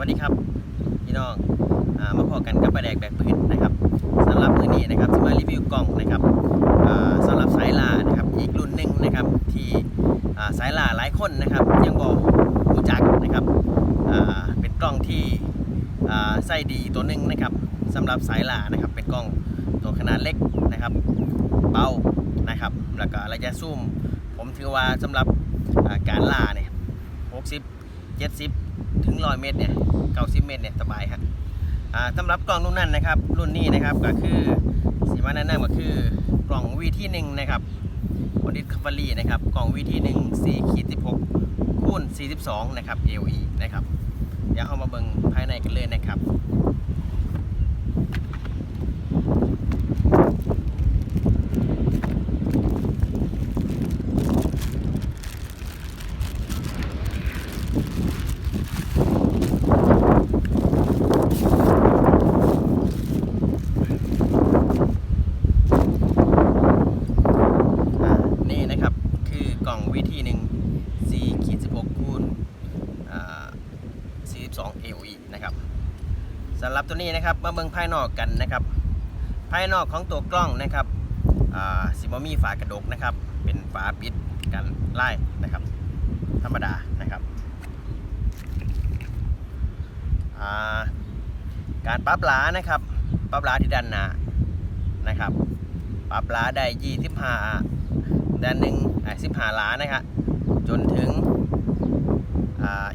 วัสดีครับพี่น้องอามาพอกันกับประแดกแบกปืนนะครับสำหรับมือนี้นะครับจะมารีวิวกล้องนะครับอ่าสำหรับสายลานะครับอีกรุ่นหนึ่งนะครับที่าสายลาหลายคนนะครับ ยังบอกรู้จักนะครับเป็นกล้องที่อ่าใส่ดีตัวหนึ่งนะครับสำหรับสายลานะครับ เป็นกล้องตัวขนาดเล็กนะครับ เบานะครับแล้วก็ระยะซูม ผมถือว่าสำหรับาการล่าเนี่ย60 70 ถึง 100 เมตรเนี่ย 90 เมตรเนี่ยสบายครับอ่าสำหรับกล่องรุ่นนั้นนะครับ รุ่นนี้นะครับก็คือสีมาแนะนำก็คือกล่องวีที่หนึ่งนะครับบอดิสคัฟเฟอรี่นะครับ กล่องวีที่หนึ่ง4ขีด16คูณ42 นะครับ AOE นะครับ เดี๋ยวเอามาเบิ่งภายในกันเลยนะครับ ที่หนึ่ง4ขีด16คูณ42 AOE นะครับสำหรับตัวนี้นะครับมาเบิ่งภายนอกกันนะครับ ภายนอกของตัวกล้องนะครับซิมอมี่ฝากระดกนะครับ เป็นฝาปิดกันไล่นะครับ ธรรมดานะครับการปรับหลานะครับปรับหลาที่ดันหน้านะครับปรับหลาได้25 เดือนหนึ่งสิบห้าล้านนะครับจนถึง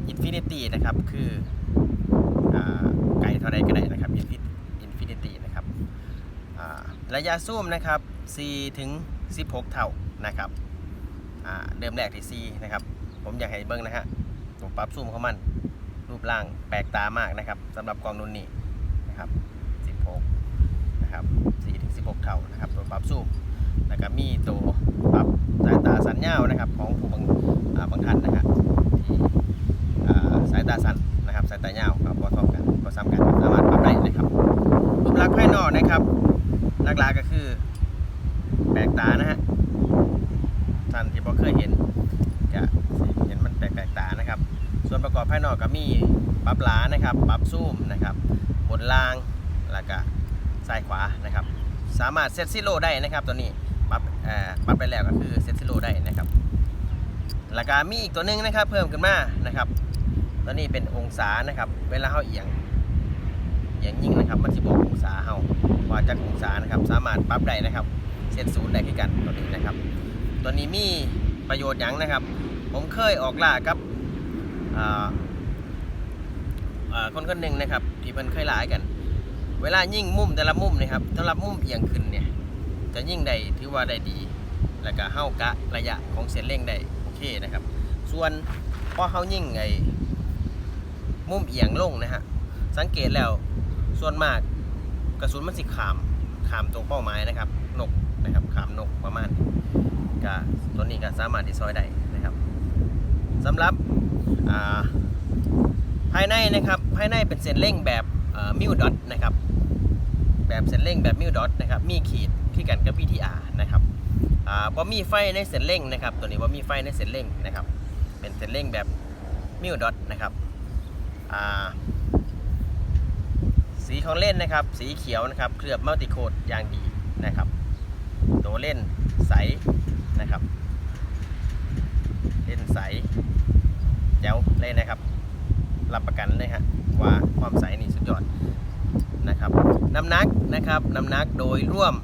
อินฟินิตี้นะครับคือไกลเท่าใดก็ได้นะครับอินฟินิตี้นะครับระยะซูมนะครับ4ถึง 16 เท่านะครับเดิมแรกที่4นะครับผมอยากให้เบิ้งนะฮะตัวปรับซูมเข้ามันรูปร่างแปลกตามากนะครับสำหรับกล้องนุ่นนี้นะครับ 16 นะครับ4ถึง 16 เท่านะครับตัวปรับซูม แล้วก็มีตัวปรับสายตาสัญญาวนะครับของผู้บางบางท่านนะครับที่สายตาสั้นนะครับสายตายาวครับพอซ้อมกันพอซ้ำกันสามารถปรับได้นะครับรูปลักษณ์ภายนอกนะครับหลักๆก็คือแปลกตานะฮะท่านที่พอเคยเห็นจะเห็นมันแปลกๆตานะครับ ส่วนประกอบภายนอกก็มีปรับหลานะครับปรับซูมนะครับบนล่างแล้วก็ซ้ายขวานะครับ สามารถเซตซิโร่ได้นะครับตัวนี้ อ่อปรับไปแล้วก็คือเซตซิโร่ได้นะครับแล้วก็มีอีกตัวหนึงนะครับ เพิ่มขึ้นมานะครับตัวนี้เป็นองศานะครับ เวลาเขาเอียงเอียงยิ่งนะครับ มันจะบอกองศาเขาว่าจากองศานะครับ สามารถปรับได้นะครับเซตศูนย์ได้คือกันตัวนี้นะครับ ตัวนี้มีประโยชน์หยังนะครับ ผมเคยออกล่ากับคนคนหนึ่งนะครับ ที่เพิ่นเคยหลายกัน เวลายิ่งมุมแต่ละมุมนะครับสำหรับมุมเอียงขึ้นเนี่ย จะยิ่งได้ถือว่าได้ดี แล้วก็เฮากะระยะของเส้นเร่งได้โอเคนะครับ ส่วนพอเฮายิ่งไอ้มุมเอียงลงนะฮะสังเกตแล้วส่วนมากกระสุนมันสิขามขามตรงเป้าหมายนะครับ นกนะครับขามนกประมาณก็ตัวนี้ก็สามารถที่ซอยได้นะครับสำหรับภายในนะครับภายในเป็นเส้นเร่งแบบมิวดอทนะครับ แบบเส้นเร่งแบบมิวดอทนะครับมีขีดที่กันกับ VTR นะครับอ่าบ่มีไฟในเส้นเร่งนะครับ ตัวนี้บ่มีไฟในเส้นเร่งนะครับ เป็นเส้นเร่งแบบมิวดอทนะครับอ่าสีของเล่นนะครับ สีเขียวนะครับเคลือบมัลติโคดอย่างดีนะครับ ตัวเล่นใสนะครับ เล่นใสแจ๋วเลยนะครับ รับประกันเลยฮะว่าความใสนี่สุดยอดนะครับ น้ำหนักนะครับน้ำหนักโดยร่วม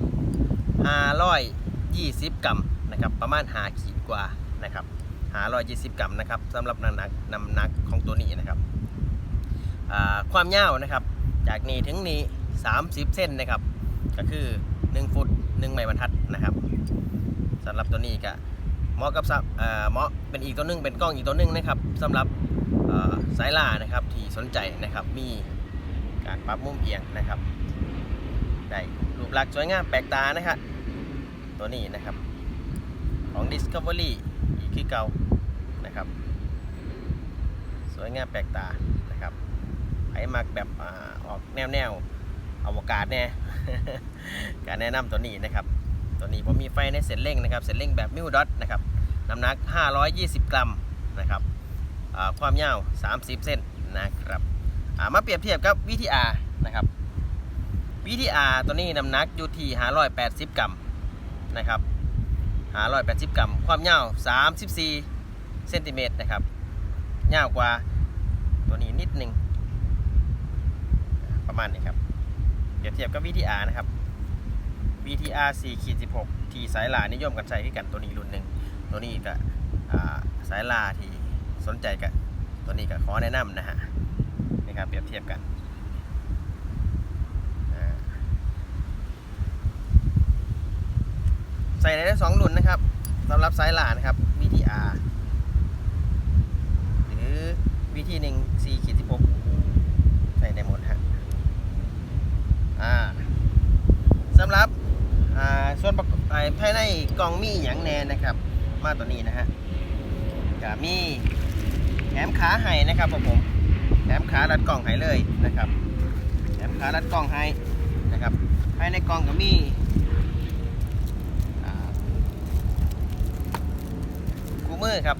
520 กรัมนะครับประมาณ5ขีดกว่านะครับ520 กรัมนะครับสำหรับน้ำหนักน้ำหนักของตัวนี้นะครับความยาวนะครับ จากนี้ถึงนี้ 30 เส้นนะครับ ก็คือ 1 ฟุต 1 ไม้บรรทัดนะครับสำหรับตัวนี้ก็เหมาะกับซับเอ่อเหมาะเป็นอีกตัวหนึงเป็นกล้องอีกตัวหนึงนะครับสำหรับสายล่านะครับที่สนใจนะครับมีการปรับมุมเอียงนะครับ ได้รูปลักษณ์สวยงามแปลกตานะครับตัวนี้นะครับ ของ Discovery อีกคือเก่านะครับ สวยงามแปลกตานะครับไอ้มักแบบอออกแนวแนวอวกาศแน่การแนะนำตัวนี้นะครับ ตัวนี้ผมมีไฟในเส้นเร่งนะครับเส้นเร่งแบบมิวดอทนะครับน้ำหนัก 520 กรัมนะครับความยาว 30 เส้นนะครับมาเปรียบเทียบกับ VTR นะครับ VTR ตัวนี้น้ำหนักอยู่ที่580 กรัมนะครับ580 กรัม ความยาว 34 เซนติเมตรนะครับยาวกว่าตัวนี้นิดนึง ประมาณนี้ครับเปรียบเทียบกับ VTR นะครับ VTR 4ขีด16 ที่สายลานิยมกันใช้คือกันตัวนี้รุ่นหนึ่ง ตัวนี้ก็สายลาที่สนใจกับตัวนี้ก็ขอแนะนำนะฮะนี่ครับเปรียบเทียบกันอ่า ใส่ได้สองรุ่นนะครับสำหรับสายหลานะครับ VTR หรือ VT 1 4ขีด16ใส่ได้หมดฮะอ่าสำหรับอ่าส่วนประกอบภายในกล่องมีอย่างแน่นะครับ มาตัวนี้นะฮะก็มีแถมขาให้นะครับผมแถมขารัดกล่องให้เลยนะครับแถมขารัดกล่องให้นะครับภายในกล่องก็มีอ่าคู่ มือครับ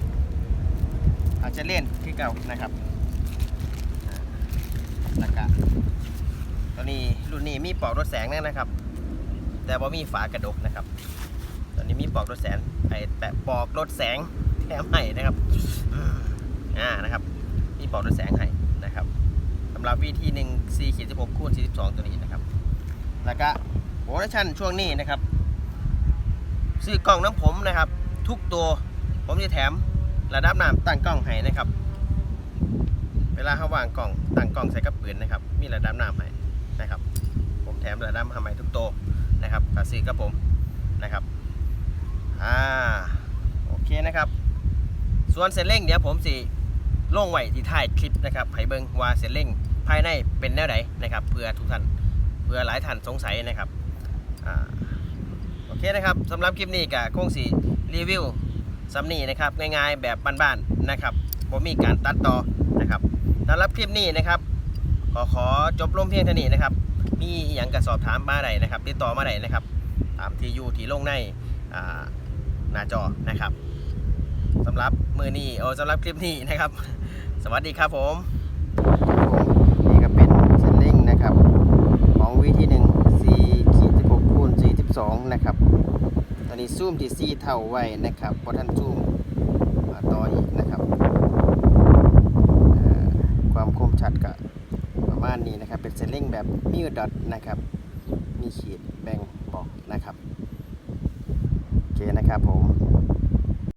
อาจจะเล่นที่เก่านะครับอ่าแล้วก็ตัวนี้รุ่นนี้มีปลอกรถแสงนะครับ แต่ว่ามีฝากระดกนะครับ ตอนนี้มีปลอกรถแสงไอแปะปลอกรถแสงแถมให้นะครับอ่านะครับ มีปลอกรถแสงให้นะครับสำหรับวิธีหนึ่ง4ขีด16คูณ42ตัวนี้นะครับ แล้วก็โปรโมชั่นช่วงนี้นะครับ ซื้อกล่องน้ำผมนะครับ ทุกตัว ผมจะแถมระดับน้ำตั้งกล้องให้นะครับ เวลาเขาวางกล่องตั้งกล้องใส่กับปืนนะครับ มีระดับน้ำให้นะครับ ผมแถมระดับน้ำให้ทุกโตนะครับกซื้อกับผมนะครับอ่าโอเคนะครับ ส่วนเซนเร่งเดี๋ยวผมสิลงไว้ที่ท้ายคลิปนะครับให้เบิงว่าเซนเร่งภายในเป็นแนวไหนนะครับเพื่อทุกท่านเพื่อหลายท่านสงสัยนะครับอโอเคนะครับสำหรับคลิปนี้ก็คงสิรีวิว สำนีนะครับง่ายๆแบบบ้านๆนะครับผมมีการตัดต่อนะครับสำหรับคลิปนี้นะครับ ขอขอจบลงเพียงเท่านี้นะครับ มีอย่างกระสอบถามมาได้นะครับติดต่อมาได้นะครับตามที่อยู่ที่ลงในอ่าหน้าจอนะครับสำหรับมือนี้โอ้สำหรับคลิปนี้นะครับ สวัสดีครับผมนี่ก็เป็นเซนลิงนะครับของวิธีหนึ่ง4ขีด16คูณ42นะครับ นี้ซูมที่ซีเท่าไว้นะครับเพราะท่านซูมต่ออีกนะครับความคมชัดก็ประมาณนี้นะครับ เป็นเซลลิงแบบมิวดอทนะครับ มีขีดแบ่งบอกนะครับ โอเคนะครับผม